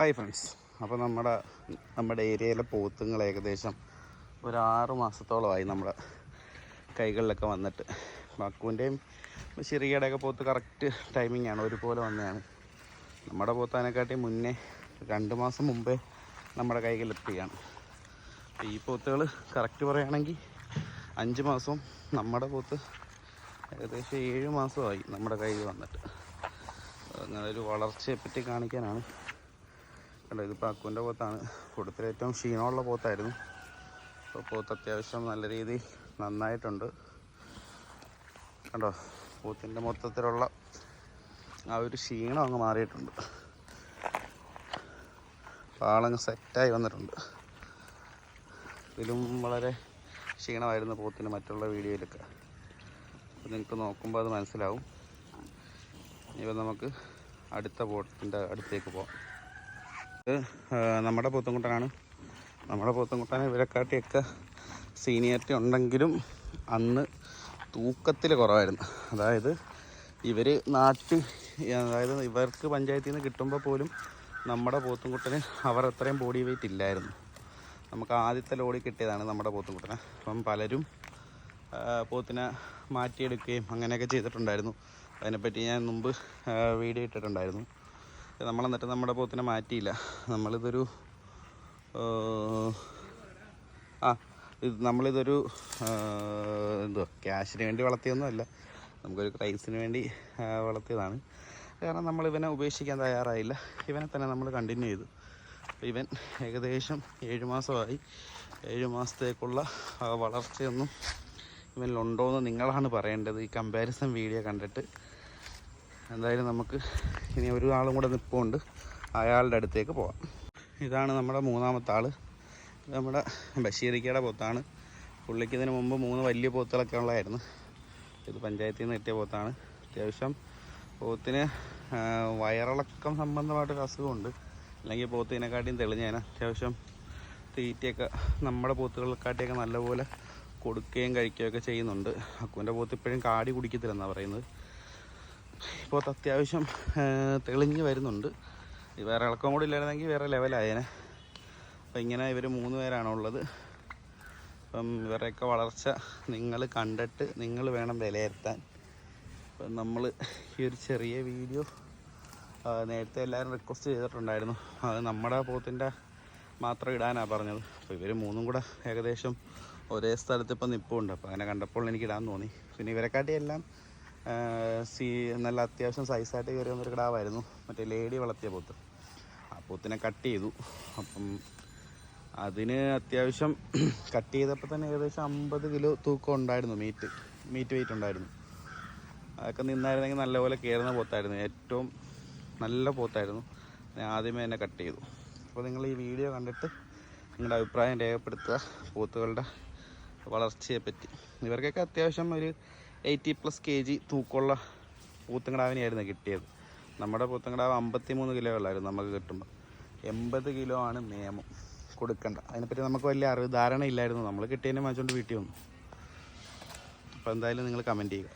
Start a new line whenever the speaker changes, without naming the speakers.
Hi friends. അപ്പോൾ നമ്മുടെ നമ്മുടെ ഏരിയയിലെ പോത്തുങ്ങൾ ഏകദേശം ഒരു ആറ് മാസത്തോളമായി നമ്മുടെ കൈകളിലൊക്കെ വന്നിട്ട്. ബാക്കുവിന്റെയും ചെറിയയുടെയൊക്കെ പോത്ത് കറക്റ്റ് ടൈമിംഗ് ആണ്. ഒരുപോലെ വന്നതാണ്. നമ്മുടെ പോത്താനെക്കാട്ടി മുന്നേ രണ്ട് മാസം മുമ്പേ നമ്മുടെ കൈകളിലെത്തുകയാണ് ഈ പോത്തുകൾ കറക്റ്റ് പറയുകയാണെങ്കിൽ അഞ്ച് മാസവും നമ്മുടെ പോത്ത് ഏകദേശം ഏഴ് മാസമായി നമ്മുടെ കയ്യിൽ വന്നിട്ട്. അങ്ങനെ ഒരു വളർച്ചയെപ്പറ്റി കാണിക്കാനാണ് കണ്ടോ ഇതിപ്പോൾ അക്കുവിന്റെ പോത്താണ്. കൂട്ടത്തിൽ ഏറ്റവും ക്ഷീണമുള്ള പോത്തായിരുന്നു. അപ്പോൾ പോത്ത് അത്യാവശ്യം നല്ല രീതിയിൽ നന്നായിട്ടുണ്ട്. കണ്ടോ പോത്തിന്റെ മൊത്തത്തിലുള്ള ആ ഒരു ക്ഷീണം അങ്ങ് മാറിയിട്ടുണ്ട്. ആളങ്ങ് സെറ്റായി വന്നിട്ടുണ്ട്. ഇതിലും വളരെ ക്ഷീണമായിരുന്നു പോത്തിന് മറ്റുള്ള വീഡിയോയിലൊക്കെ. അപ്പോൾ നിങ്ങൾക്ക് നോക്കുമ്പോൾ അത് മനസ്സിലാവും. ഇപ്പം നമുക്ക് അടുത്ത ബോട്ടിന്റെ അടുത്തേക്ക് പോകാം നമ്മുടെ പോത്തുംകുട്ടനാണ്. നമ്മുടെ പോത്തുംകുട്ടനെ ഇവരെക്കാട്ടിയൊക്കെ സീനിയറിറ്റി ഉണ്ടെങ്കിലും അന്ന് തൂക്കത്തിൽ കുറവായിരുന്നു. അതായത് ഇവർ നാട്ടിൽ അതായത് ഇവർക്ക് പഞ്ചായത്തിൽ നിന്ന് കിട്ടുമ്പോൾ പോലും നമ്മുടെ പോത്തുംകുട്ടന് അവർ അത്രയും ബോഡി വെയിറ്റ് ഇല്ലായിരുന്നു. നമുക്ക് ആദ്യത്തെ ലോഡി കിട്ടിയതാണ് നമ്മുടെ പോത്തുംകുട്ടനെ. അപ്പം പലരും പോത്തിനെ മാറ്റിയെടുക്കുകയും അങ്ങനെയൊക്കെ ചെയ്തിട്ടുണ്ടായിരുന്നു. അതിനെപ്പറ്റി ഞാൻ മുമ്പ് വീഡിയോ ഇട്ടിട്ടുണ്ടായിരുന്നു. നമ്മൾ എന്നിട്ട് നമ്മുടെ പോത്തിനെ മാറ്റിയില്ല. നമ്മളിതൊരു ആ, ഇത് നമ്മളിതൊരു എന്തോ ക്യാഷിന് വേണ്ടി വളർത്തിയൊന്നുമല്ല. നമുക്കൊരു ക്രൈസിന് വേണ്ടി വളർത്തിയതാണ്. കാരണം നമ്മൾ ഇവനെ ഉപേക്ഷിക്കാൻ തയ്യാറായില്ല. ഇവനെ തന്നെ നമ്മൾ കണ്ടിന്യൂ ചെയ്തു. ഇവൻ ഏകദേശം ഏഴ് മാസമായി. ഏഴ് മാസത്തേക്കുള്ള വളർച്ചയൊന്നും ഇവനിലുണ്ടോ എന്ന് നിങ്ങളാണ് പറയേണ്ടത്. ഈ കമ്പാരിസൺ വീഡിയോ കണ്ടിട്ട്. എന്തായാലും നമുക്ക് ഇനി ഒരു ആളും കൂടെ നിൽപ്പുണ്ട് അയാളുടെ അടുത്തേക്ക് പോവാം. ഇതാണ് നമ്മുടെ മൂന്നാമത്തെ ആൾ. നമ്മുടെ ബഷീറിക്കയുടെ പോത്താണ്. പുള്ളിക്ക് ഇതിന് മുമ്പ് മൂന്ന് വലിയ പോത്തുകളൊക്കെ ഉള്ളതായിരുന്നു ഇത് പഞ്ചായത്തിൽ നിന്ന് കിട്ടിയ പോത്താണ്. അത്യാവശ്യം പോത്തിന് വയറിളക്കം സംബന്ധമായിട്ടൊരു അസുഖമുണ്ട്. അല്ലെങ്കിൽ പോത്തിനെക്കാട്ടിയും തെളിഞ്ഞേനെ. അത്യാവശ്യം തീറ്റയൊക്കെ നമ്മുടെ പോത്തുകളെക്കാട്ടിയൊക്കെ നല്ലപോലെ കൊടുക്കുകയും കഴിക്കുകയൊക്കെ ചെയ്യുന്നുണ്ട്. അക്കുവിന്റെ പോത്ത് ഇപ്പോഴും കാടി കുടിക്കത്തില്ലെന്നാണ് പറയുന്നത്. ഇപ്പോൾ അത്യാവശ്യം തെളിഞ്ഞ് വരുന്നുണ്ട്. വേറെ ഇളക്കം കൂടി ഇല്ലായിരുന്നെങ്കിൽ വേറെ ലെവലായേനെ. അപ്പം ഇങ്ങനെ ഇവർ മൂന്ന് പേരാണുള്ളത് അപ്പം ഇവരുടെയൊക്കെ വളർച്ച നിങ്ങൾ കണ്ടിട്ട് നിങ്ങൾ വേണം വിലയിരുത്താൻ. അപ്പം നമ്മൾ ഈ ഒരു ചെറിയ വീഡിയോ നേരത്തെ എല്ലാവരും റിക്വസ്റ്റ് ചെയ്തിട്ടുണ്ടായിരുന്നു. അത് നമ്മുടെ പോത്തിന്റെ മാത്രം ഇടാനാണ് പറഞ്ഞത്. അപ്പോൾ ഇവർ മൂന്നും കൂടെ ഏകദേശം ഒരേ സ്ഥലത്ത് ഇപ്പം നിൽപ്പുണ്ട് അപ്പോൾ അങ്ങനെ കണ്ടപ്പോൾ എനിക്ക് ഇടാൻ തോന്നി. പിന്നെ ഇവരെക്കാട്ടി എല്ലാം ആ, സീ നല്ല അത്യാവശ്യം സൈസായിട്ട് കയറി വന്നൊരു കിടാവായിരുന്നു. മറ്റേ ലേഡി വളർത്തിയ പോത്ത്. ആ പോത്തിനെ കട്ട് ചെയ്തു. അപ്പം അതിന് അത്യാവശ്യം കട്ട് ചെയ്തപ്പോൾ തന്നെ ഏകദേശം അമ്പത് കിലോ തൂക്കം ഉണ്ടായിരുന്നു മീറ്റ് മീറ്റ് വെയിറ്റ് ഉണ്ടായിരുന്നു. അതൊക്കെ നിന്നായിരുന്നെങ്കിൽ നല്ലപോലെ കയറുന്ന പോത്തായിരുന്നു. ഏറ്റവും നല്ല പോത്തായിരുന്നു. ഞാൻ ആദ്യമേ തന്നെ കട്ട് ചെയ്തു. അപ്പോൾ നിങ്ങൾ ഈ വീഡിയോ കണ്ടിട്ട് നിങ്ങളുടെ അഭിപ്രായം രേഖപ്പെടുത്തുക. പോത്തുകളുടെ വളർച്ചയെപ്പറ്റി. ഇവർക്കൊക്കെ അത്യാവശ്യം ഒരു എയ്റ്റി പ്ലസ് കെ ജി തൂക്കമുള്ള പൂത്തങ്കടാവിനെയായിരുന്നു കിട്ടിയത്. നമ്മുടെ പൂത്തങ്ങടാവ് അമ്പത്തി മൂന്ന് കിലോ ഉള്ളായിരുന്നു നമുക്ക് കിട്ടുമ്പോൾ എൺപത് കിലോ ആണ് നിയമം കൊടുക്കേണ്ട. അതിനെപ്പറ്റി നമുക്ക് വലിയ അറിവ് ധാരണ ഇല്ലായിരുന്നു നമ്മൾ കിട്ടിയതിനെ വാങ്ങിച്ചുകൊണ്ട് വീട്ടിൽ വന്നു. അപ്പോൾ എന്തായാലും നിങ്ങൾ കമന്റ് ചെയ്യുക.